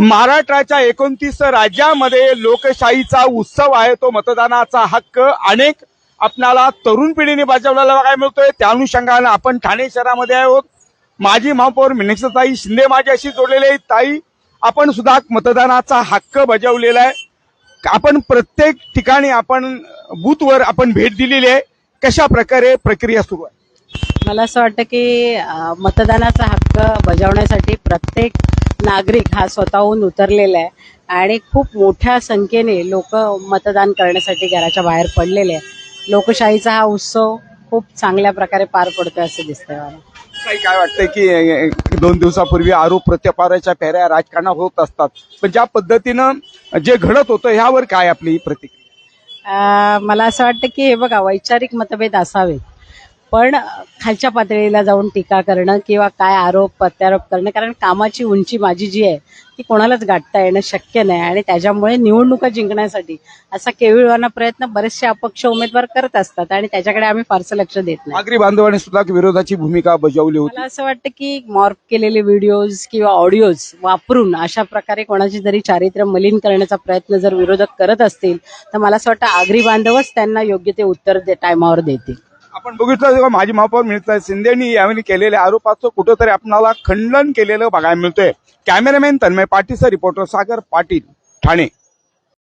महाराष्ट्राच्या एकोणतीस राज्यामध्ये लोकशाहीचा उत्सव आहे तो मतदानाचा हक्क अनेक आपणाला तरुण पिढीने बजावलेला बघायला मिळतोय. त्या अनुषंगानं आपण ठाणे शहरामध्ये आहोत. माजी महापौर मिनिक्षताई शिंदे माझ्याशी जोडलेले ताई आपण सुद्धा मतदानाचा हक्क बजावलेला आहे. आपण प्रत्येक ठिकाणी आपण बूथवर आपण भेट दिलेली आहे. कशा प्रकारे प्रक्रिया सुरू आहे? मला असं वाटतं की मतदानाचा हक्क बजावण्यासाठी प्रत्येक नागरिक हा स्वतःहून उतरलेला आहे. आणि खूप मोठ्या संख्येने लोक मतदान करण्यासाठी घराच्या बाहेर पडलेले आहे लोकशाहीचा हा उत्सव खूप चांगल्या प्रकारे पार पडतोय असं दिसतंय मला. काही काय वाटतंय की दोन दिवसापूर्वी आरोप प्रत्यापाराच्या फेऱ्या राजकारणात होत असतात. पण ज्या पद्धतीनं जे घडत होतं ह्यावर काय आपली प्रतिक्रिया? मला असं वाटतं की हे बघा वैचारिक मतभेद असावेत. पण खालच्या पातळीला जाऊन टीका करणं किंवा काय आरोप प्रत्यारोप करणं कारण कामाची उंची माझी जी आहे ती कोणालाच गाठता येणं शक्य नाही. आणि त्याच्यामुळे निवडणुका जिंकण्यासाठी असा केविळवाना प्रयत्न बरेचसे अपक्ष उमेदवार करत असतात आणि त्याच्याकडे आम्ही फारसं लक्ष देत नाही. नागरी बांधवांनी सुद्धा विरोधाची भूमिका बजावली होती. मला असं वाटतं की मॉर्फ केलेले व्हिडिओज किंवा ऑडिओज वापरून अशा प्रकारे कोणाची जरी चारित्र्य मलिन करण्याचा प्रयत्न जर विरोधक करत असतील तर मला असं वाटतं आगरी बांधवच त्यांना योग्य ते उत्तर टायमावर देतील. आपण बघितलं तेव्हा माजी महापौर मिळतात शिंदेनी यावेळी केलेल्या आरोपाचं कुठंतरी आपणाला खंडन केलेलं बघायला मिळतंय. Cameraman Tanmay Patil reporter Sagar Patil Thane.